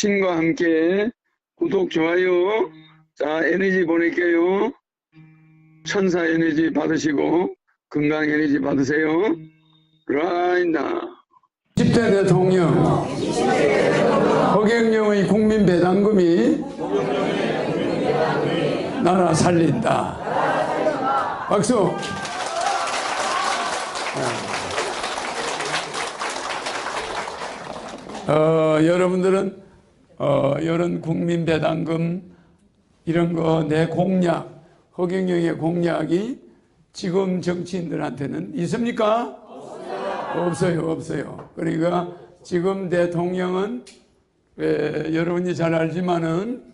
신과 함께 구독, 좋아요. 자, 에너지 보낼게요. 천사 에너지 받으시고 건강 에너지 받으세요. 라이나 10대 대통령 허경영의 국민 배당금이 나라 살린다. 박수. 어, 여러분들은 어, 이런 국민 배당금 이런 거 내 공약 허경영의 공약이 지금 정치인들한테는 있습니까? 없어요, 없어요. 그러니까 지금 대통령은 에, 여러분이 잘 알지만은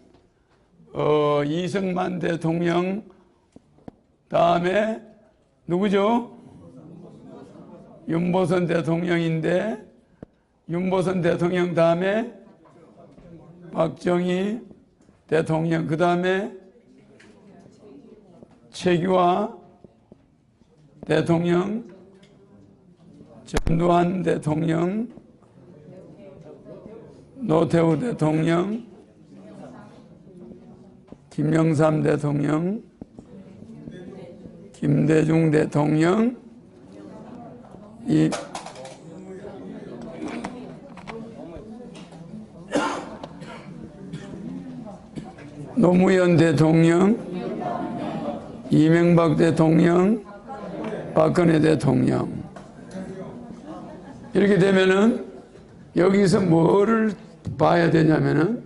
어, 이승만 대통령 다음에 누구죠? 윤보선 대통령인데 윤보선 대통령 다음에 박정희 대통령 그 다음에 최규하 대통령 전두환 대통령 노태우 대통령 김영삼 대통령 김대중 대통령 이 노무현 대통령, 이명박 대통령, 박근혜 대통령. 이렇게 되면은 여기서 뭐를 봐야 되냐면은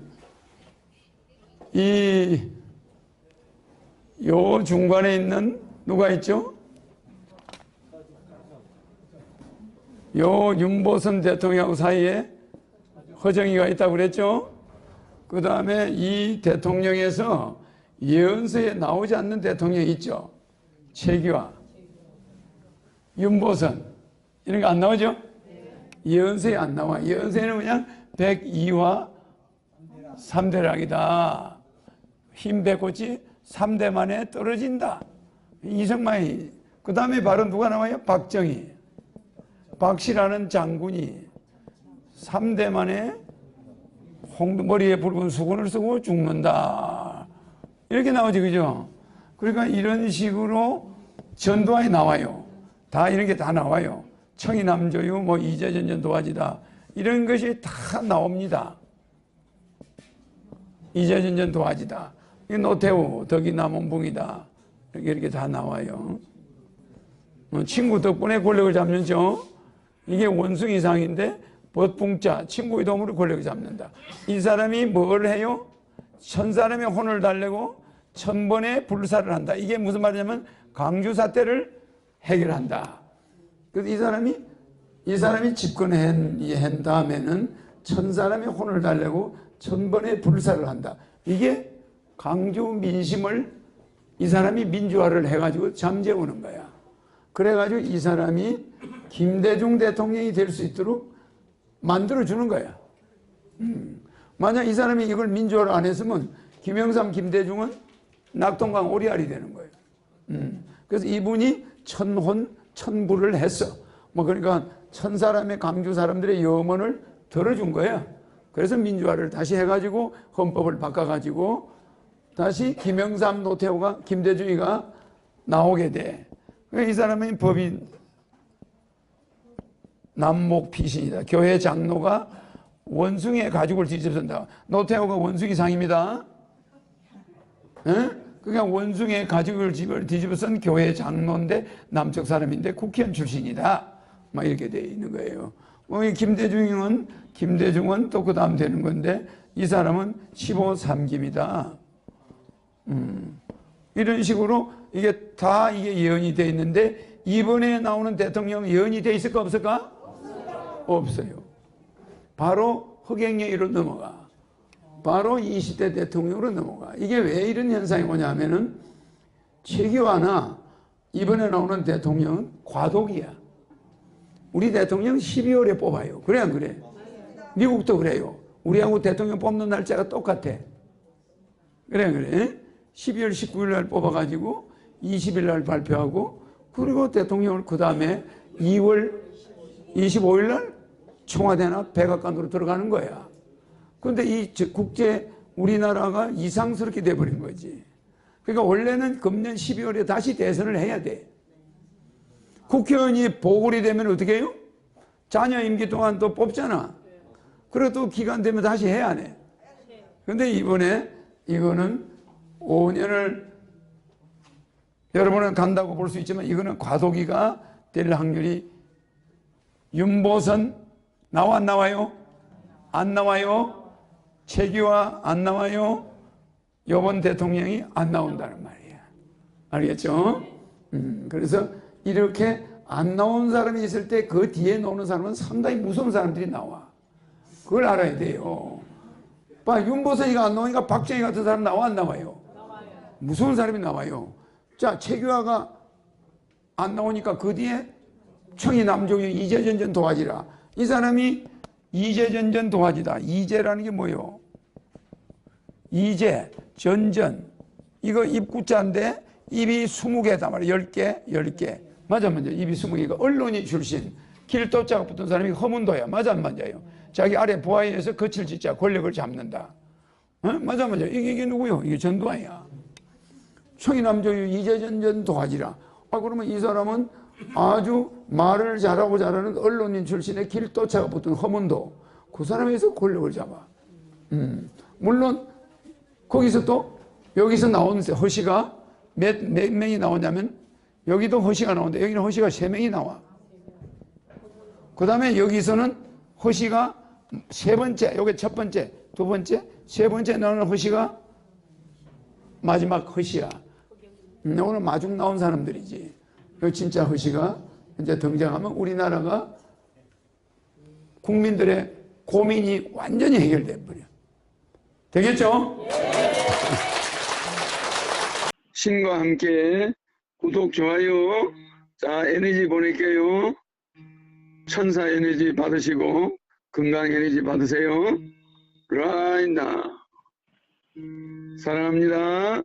이 요 중간에 있는 누가 있죠? 요 윤보선 대통령 사이에 허정이가 있다고 그랬죠? 그 다음에 이 대통령에서 예언서에 나오지 않는 대통령 있죠. 최기화, 윤보선 이런 거 안 나오죠? 예언서에 안 나와. 예언서에는 그냥 102화 3대락이다. 흰 배꽃이 3대 만에 떨어진다. 이승만이. 그 다음에 바로 누가 나와요? 박정희. 박씨라는 장군이 3대 만에 홍머리에 붉은 수건을 쓰고 죽는다. 이렇게 나오지, 그죠? 그러니까 이런 식으로 전도안이 나와요. 다 이런 게 다 나와요. 청이남조유, 뭐 이재전전 도화지다. 이런 것이 다 나옵니다. 이재전전 도화지다. 이 노태우, 덕이 남원붕이다. 이렇게 이렇게 다 나와요. 어, 친구 덕분에 권력을 잡는 죠. 이게 원숭이 상인데 벗붕자 친구의 도움으로 권력을 잡는다. 이 사람이 뭘 해요? 천 사람의 혼을 달래고 천 번의 불사를 한다. 이게 무슨 말이냐면 강주 사태를 해결한다. 그래서 이 사람이 이 사람이 집권한 다음에는 천 사람의 혼을 달래고 천 번의 불사를 한다. 이게 강주 민심을 이 사람이 민주화를 해가지고 잠재우는 거야. 그래가지고 이 사람이 김대중 대통령이 될 수 있도록 만들어주는 거야. 음. 만약 이 사람이 이걸 민주화를 안 했으면 김영삼, 김대중은 낙동강 오리알이 되는 거예요. 음. 그래서 이분이 천혼, 천부를 했어. 뭐 그러니까 천 사람의 강주 사람들의 염원을 들어준 거야. 그래서 민주화를 다시 해가지고 헌법을 바꿔가지고 다시 김영삼, 노태우가, 김대중이가 나오게 돼. 이 사람은 법이 남목 피신이다. 교회 장로가 원숭이의 가죽을 뒤집선다. 노태우가 원숭이 상입니다. 에? 그냥 원숭이의 가죽을 뒤집어 쓴 교회 장로인데 남쪽 사람인데 국회의원 출신이다. 막 이렇게 돼 있는 거예요. 뭐 김대중은 김대중은 또 그 다음 되는 건데 이 사람은 15, 3기입니다. 음. 이런 식으로 이게 다 이게 예언이 돼 있는데 이번에 나오는 대통령 예언이 돼 있을까 없을까? 없어요. 바로 흑행령으로 넘어가. 바로 20대 대통령으로 넘어가. 이게 왜 이런 현상이 오냐면은 최기화나 이번에 나오는 대통령은 과도기야. 우리 대통령 12월에 뽑아요. 그래 안 그래? 미국도 그래요. 우리하고 대통령 뽑는 날짜가 똑같아. 그래 안 그래? 12월 19일 날 뽑아가지고 20일 날 발표하고 그리고 대통령을 그 다음에 2월 25일 날 청와대나 백악관으로 들어가는 거야. 근데 이 저- 국제 우리나라가 이상스럽게 돼버린 거지. 그러니까 원래는 금년 12월에 다시 대선을 해야 돼. 국회의원이 보궐이 되면 어떻게 해요? 자녀 임기 동안 또 뽑잖아. 그리고 또 기간 되면 다시 해야 해. 근데 이번에 이거는 5년을 여러분은 간다고 볼 수 있지만 이거는 과도기가 될 확률이 윤보선 나와 안 나와요? 안 나와요? 최기화 안 나와요? 요번 대통령이 안 나온다는 말이야. 알겠죠? 음, 그래서 이렇게 안 나온 사람이 있을 때 그 뒤에 나오는 사람은 상당히 무서운 사람들이 나와. 그걸 알아야 돼요. 봐, 윤보선이가 안 나오니까 박정희 같은 사람 나와 안 나와요? 무서운 사람이 나와요. 자, 최규하가 안 나오니까 그 뒤에 청이 남종이 이재전 전 도화지라. 이 사람이 이재전전 도화지다. 이재라는 게 뭐예요? 이재, 전전. 이거 입구자인데 입이 20개다 말이야. 10개, 10개. 맞아, 맞아. 입이 20개가 언론인 출신. 길도자가 붙은 사람이 허문도야. 맞아, 안 맞아요. 자기 아래 부하에 의해서 거칠 짓자 권력을 잡는다. 어? 맞아, 맞아. 이게, 이게 누구요? 이게 전두환이야. 청이남조유 이재전전 도화지라. 아, 그러면 이 사람은 아주 말을 잘하고 잘하는 언론인 출신의 길도차가 붙은 허문도. 그 사람에서 권력을 잡아. 음. 물론, 거기서 또, 여기서 나오는 허시가 몇, 몇 명이 나오냐면, 여기도 허시가 나오는데, 여기는 허시가 세 명이 나와. 그 다음에 여기서는 허시가 세 번째, 요게 첫 번째, 두 번째, 세 번째 나오는 허시가 마지막 허시야. 음, 오늘 마중 나온 사람들이지. 그 진짜 허시가 이제 등장하면 우리나라가 국민들의 고민이 완전히 해결돼 버려. 되겠죠? 신과 함께 구독, 좋아요. 자, 에너지 보낼게요. 천사 에너지 받으시고 건강 에너지 받으세요. 라이나 사랑합니다.